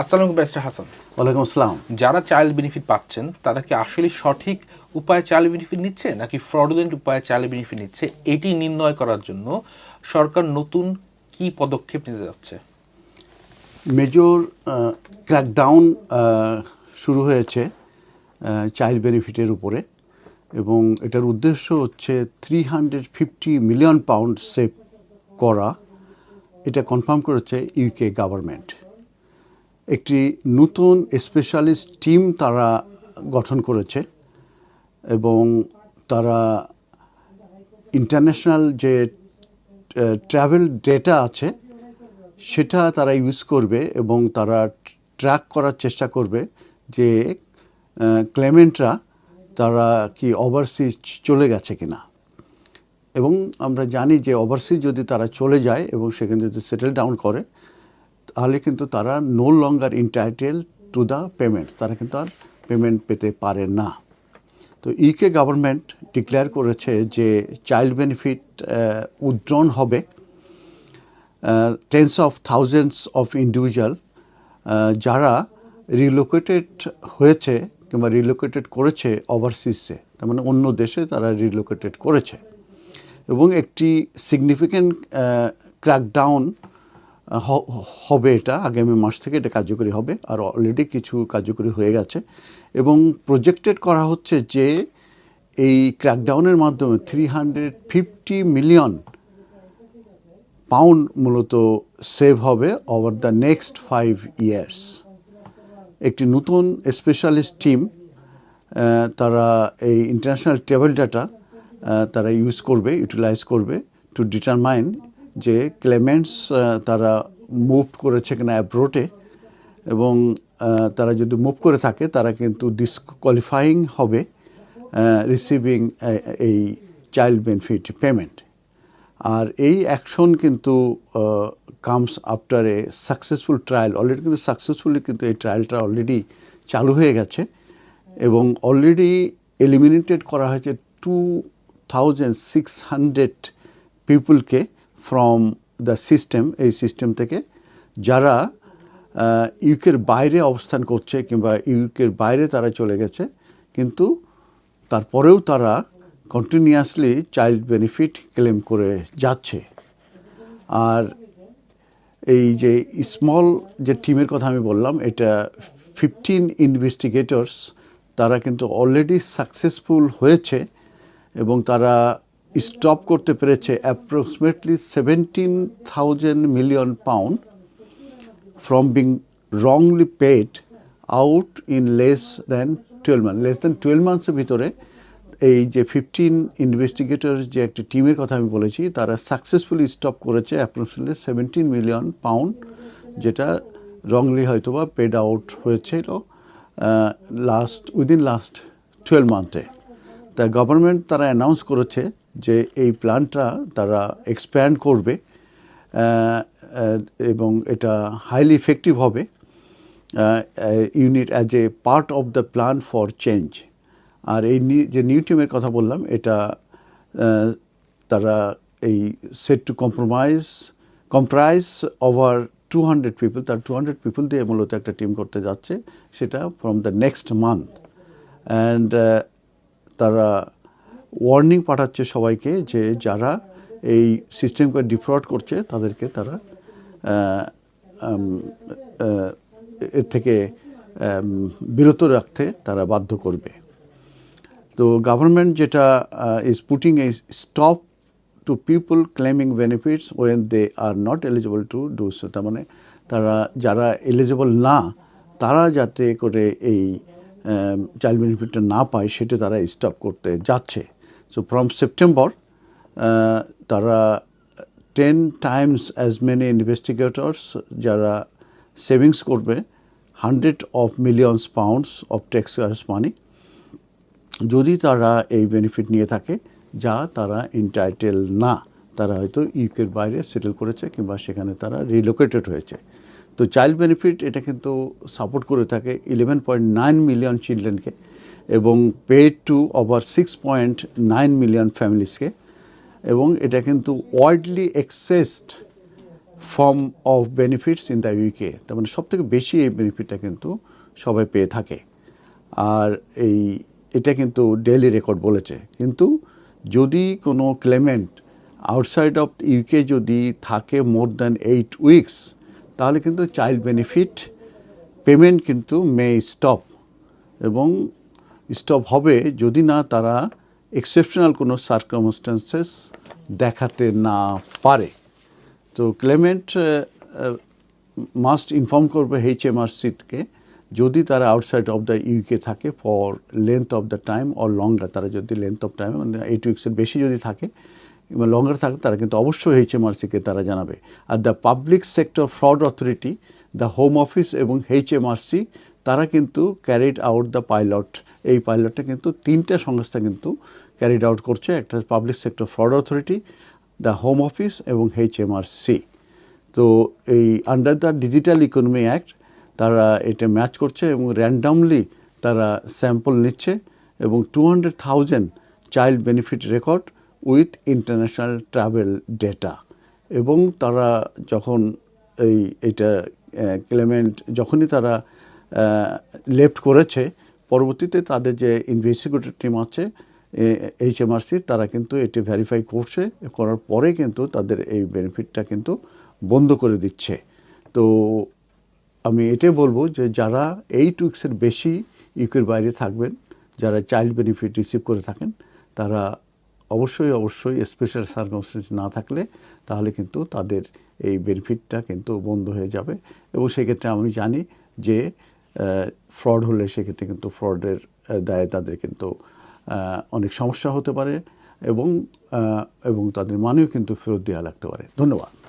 আসসালামু ব্যারিস্টার হাসান। ওয়ালাইকুম আসসালাম। যারা চাইল্ড বেনিফিট পাচ্ছেন তারা কি আসলে সঠিক উপায়ে চাইল্ড বেনিফিট নিচ্ছে নাকি ফ্রডুলেন্ট উপায়ে চাইল্ড বেনিফিট নিচ্ছে এটি নির্ণয় করার জন্য সরকার নতুন কি পদক্ষেপ নিতে যাচ্ছে? মেজর ক্র্যাকডাউন শুরু হয়েছে চাইল্ড বেনিফিটের উপরে এবং এটার উদ্দেশ্য হচ্ছে three hundred fifty million pound save করা। এটা কনফার্ম করেছে ইউকে গভর্নমেন্ট একটি নতুন স্পেশালিস্ট টিম তারা গঠন করেছে এবং তারা ইন্টারন্যাশনাল যে ট্রাভেল ডেটা আছে, সেটা তারা ইউজ করবে এবং তারা ট্র্যাক করার চেষ্টা করবে যে ক্লেমেন্টরা তারা কি ওভারসিজ চলে গেছে কিনা। এবং আমরা জানি যে ওভারসিজ যদি তারা চলে যায় এবং সেখানে যদি সেটেল ডাউন করে তাহলে কিন্তু তারা no longer entitle to the payment তারা কিন্তু আর পেমেন্ট পেতে পারে না। তো ইউকে গভর্নমেন্ট ডিক্লেয়ার করেছে যে চাইল্ড বেনিফিট উইথড্রন হবে। Tens of thousands of individual যারা রিলোকেটেড হয়েছে কিংবা রিলোকেটেড করেছে ওভারসিজে তার মানে অন্য দেশে তারা রিলোকেটেড করেছে। এবং একটি সিগনিফিক্যান্ট ক্র্যাকডাউন হবে এটা, আগামী মাস থেকে এটা কার্যকরী হবে। আর অলরেডি কিছু কার্যকরী হয়ে গেছে। এবং প্রজেক্টেড করা হচ্ছে যে এই ক্র্যাকডাউনের মাধ্যমে three hundred fifty million pound মূলত সেভ হবে over the next five years একটি নতুন স্পেশালিস্ট টিম তারা এই ইন্টারন্যাশনাল টেবল ডাটা তারা ইউজ করবে ইউটিলাইজ করবে টু ডিটারমাইন যে ক্লেমেন্টস তারা মুভ করেছে কিনা অ্যাব্রোটে এবং তারা যদি মুভ করে থাকে, তারা কিন্তু ডিসকোয়ালিফাইং হবে রিসিভিং এই চাইল্ড বেনিফিট পেমেন্ট আর এই অ্যাকশন কিন্তু comes after a successful trial already কিন্তু সাকসেসফুলি কিন্তু এই ট্রায়ালটা অলরেডি চালু হয়ে গেছে, এবং অলরেডি এলিমিনেটেড করা হয়েছে টু থাউজেন্ড সিক্স হান্ড্রেড পিপুলকে ফ্রম দ্য সিস্টেম এই সিস্টেম থেকে যারা ইউকের বাইরে অবস্থান করছে কিংবা ইউকের বাইরে তারা চলে গেছে, কিন্তু তারপরেও তারা কন্টিনিউয়াসলি চাইল্ড বেনিফিট ক্লেম করে যাচ্ছে। আর এই যে স্মল যে টিমের কথা আমি বললাম, এটা ফিফটিন ইনভেস্টিগেটরস তারা কিন্তু অলরেডি সাকসেসফুল হয়েছে এবং তারা স্টপ করতে পেরেছে approximately seventeen thousand million pound from being wrongly paid out in less than twelve month less than twelve মান্থসের ভিতরে এই যে ফিফটিন ইনভেস্টিগেটর যে একটি টিমের কথা আমি বলেছি, তারা সাকসেসফুলি স্টপ করেছে অ্যাপ্রক্সিমেটলি সেভেন্টিন মিলিয়ন পাউন্ড যেটা রংলি হয়তো বা পেড আউট হয়েছিল লাস্ট উইদিন লাস্ট টুয়েলভ মান্থে তা গভর্নমেন্ট তারা অ্যানাউন্স করেছে যে এই প্ল্যানটা তারা এক্সপ্যান্ড করবে এবং এটা হাইলি ইফেক্টিভ হবে unit as a part of the plan for change আর এই যে নিউ টিমের কথা বললাম, এটা তারা এই set to compromise comprise over two hundred people তার টু হান্ড্রেড পিপল দিয়ে মূলত একটা টিম করতে যাচ্ছে, সেটা from the next month and তারা ওয়ার্নিং পাঠাচ্ছে সবাইকে যে যারা এই সিস্টেমকে ডিফ্রড করছে, তাদেরকে তারা এর থেকে বিরত রাখতে তারা বাধ্য করবে। তো গভর্নমেন্ট যেটা is putting a stop to people claiming benefits when they are not eligible to do so তার মানে তারা, যারা এলিজিবল না, তারা যাতে করে এই চাইল্ড বেনিফিটটা না পায়, সেটা তারা স্টপ করতে যাচ্ছে। সো ফ্রম সেপ্টেম্বর তারা ten times as many investigators যারা সেভিংস করবে hundred of millions pounds of tax money যদি তারা এই বেনিফিট নিয়ে থাকে, যা তারা ইন্টাইটেল না, তারা হয়তো ইউকের বাইরে সেটেল করেছে কিংবা সেখানে তারা রিলোকেটেড হয়েছে। তো চাইল্ড বেনিফিট এটা কিন্তু সাপোর্ট করে থাকে ইলেভেন পয়েন্ট নাইন মিলিয়ন চিলড্রেনকে এবং paid to over six point nine million ফ্যামিলিসকে এবং এটা কিন্তু worldly accessed form of benefits in the UK তার মানে সব থেকে বেশি এই বেনিফিটটা কিন্তু সবাই পেয়ে থাকে। আর এই, এটা কিন্তু ডেলি রেকর্ড বলেছে। কিন্তু যদি কোনো ক্লেমেন্ট আউটসাইড অফ ইউকে যদি থাকে মোর দ্যান এইট উইকস তাহলে কিন্তু চাইল্ড বেনিফিট পেমেন্ট কিন্তু মে স্টপ এবং স্টপ হবে যদি না তারা এক্সেপশনাল কোনো সার্কামস্টান্সেস দেখাতে না পারে। তো ক্লেমেন্ট মাস্ট ইনফর্ম করবে এইচ এম আর সিটকে যদি তারা আউটসাইড অফ দ্য ইউকে থাকে for length of the time or longer তারা যদি লেন্থ অফ টাইম মানে এইট উইক্সের বেশি যদি থাকে, কিংবা লঙ্গার থাকে, তারা কিন্তু অবশ্যই এইচ এম তারা জানাবে। আর the public sector fraud authority the home office এবং এইচ এম আর সি তারা কিন্তু ক্যারিড আউট দ্য পাইলট এই পাইলটটা কিন্তু তিনটা সংস্থা কিন্তু ক্যারিড আউট করছে। একটা public sector fraud authority the home office এবং এইচ এম আর সি তো এই under the digital economy act তারা এটা ম্যাচ করছে এবং র্যান্ডামলি তারা স্যাম্পল নিচ্ছে এবং two hundred thousand child benefit record with international travel data এবং তারা যখন এই, এটা ক্লেমেন্ট যখনই তারা লেফট করেছে। পরবর্তীতে তাদের যে ইনভেস্টিগেটর টিম আছে এইচ এমআরসি তারা কিন্তু এটি ভেরিফাই করছে। করার পরে কিন্তু তাদের এই বেনিফিটটা কিন্তু বন্ধ করে দিচ্ছে। তো আমি এটাই বলব যে যারা এইট উইক্সের বেশি ইউকের বাইরে থাকবেন, যারা চাইল্ড বেনিফিট রিসিভ করে থাকেন, তারা অবশ্যই অবশ্যই স্পেশাল সার্কামস্টেন্স না থাকলে তাহলে কিন্তু তাদের এই বেনিফিটটা কিন্তু বন্ধ হয়ে যাবে। এবং সেক্ষেত্রে আমি জানি যে ফ্রড হলে সেক্ষেত্রে কিন্তু ফ্রডের দায়ে তাদের কিন্তু অনেক সমস্যা হতে পারে এবং এবং তাদের মানেও কিন্তু ফেরত দেওয়া লাগতে পারে। ধন্যবাদ।